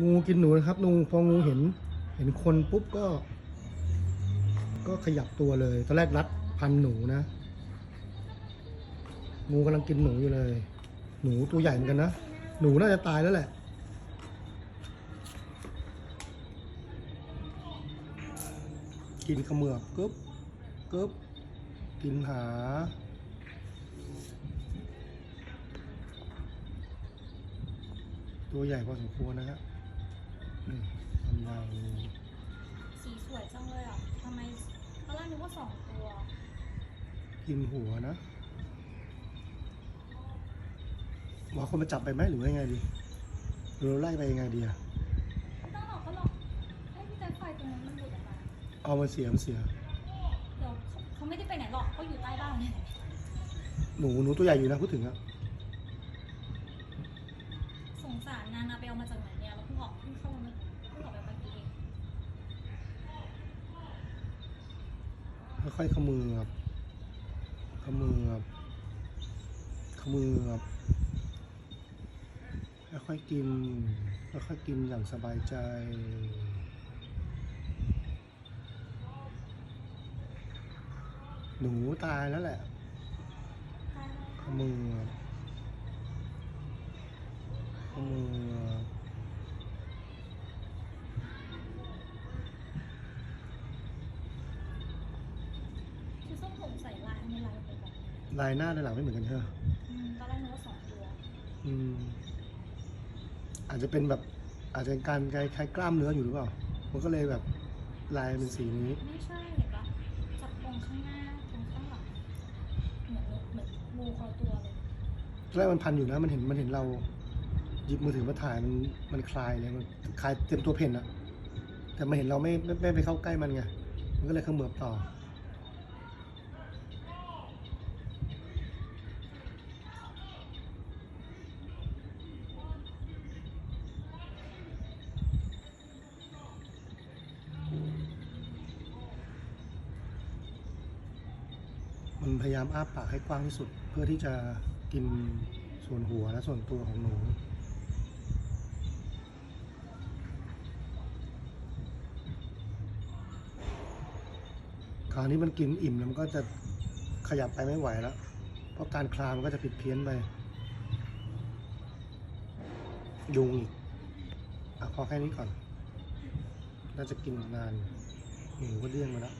งูกินหนูนะครับงูพองูเห็น เห็นคนปุ๊บก็ ก็ขยับตัวเลยตอนแรกรัดพันหนูนะ งูกำลังกินหนูอยู่เลย หนูตัวใหญ่เหมือนกันนะ หนูน่าจะตายแล้วแหละกินเขมือบกึ๊บกึ๊บกินหา ตัวใหญ่พอสมควรนะฮะ นี่กำลังสีสวยจังเลยอะทำไมตอนแรกนึกว่าสองตัวกินหัวนะหมอคนมาจับไปไหมหรือว่ายังไงดีหรือเราไล่ไปยังไงดีอะไม่ต้องหรอกก็หรอกให้พี่แจ๊คไฟตรงนั้นมันหลุดออกมาเอามาเสียมันเสีย เดี๋ยวเขาเขาไม่ได้ไปไหนหรอกเขาอยู่ใต้บ้านเนี่ยหนูหนูตัวใหญ่อยู่นะพูดถึงอะสงสารนานาไปเอามาจากไหนเนี่ยเราเพิ่งออกเพิ่งเข้ามาเมื่อเพิ่งออกไปเมื่อกี้เอง ค่อยๆขมือบขมือบขมือบค่อยๆกินค่อยๆกินอย่างสบายใจหนูตายแล้วแหละขมือบขมือบคือส้มผมใส่ ลายอันนี้ลายมันเป็นแบบลายหน้าลายหลังไม่เหมือนกันใช่ไหมอืมตอนแรกนึกว่าสองตัวอืม อาจจะเป็นแบบ อาจจะเป็นการคล้ายๆกล้ามเนื้ออยู่หรือเปล่า มันก็เลยแบบลายเป็นสีนี้ ไม่ใช่เห็นปะจากตรงข้างหน้าตรงข้างหลังเหมือนเหมือนงูคนละตัวเลยแรกมันพันอยู่นะ มันเห็นมันเห็นเราหยิบมือถือมาถ่ายมันมันคลายเลยมันคลายเต็มตัวเพนอะแต่มันเห็นเราไม่ไม่ไม่ไปเข้าใกล้มันไงมันก็เลยเขมือบต่อ มันพยายามอ้าปากให้กว้างที่สุด เพื่อที่จะกินส่วนหัวและส่วนตัวของหนู คราวนี้มันกินอิ่มแล้วมันก็จะขยับไปไม่ไหวแล้ว เพราะการคลามันก็จะผิดเพี้ยนไป ยุงอีกอะพอแค่นี้ก่อน น่าจะกินนานหนูก็เลี่ยงมาแล้ว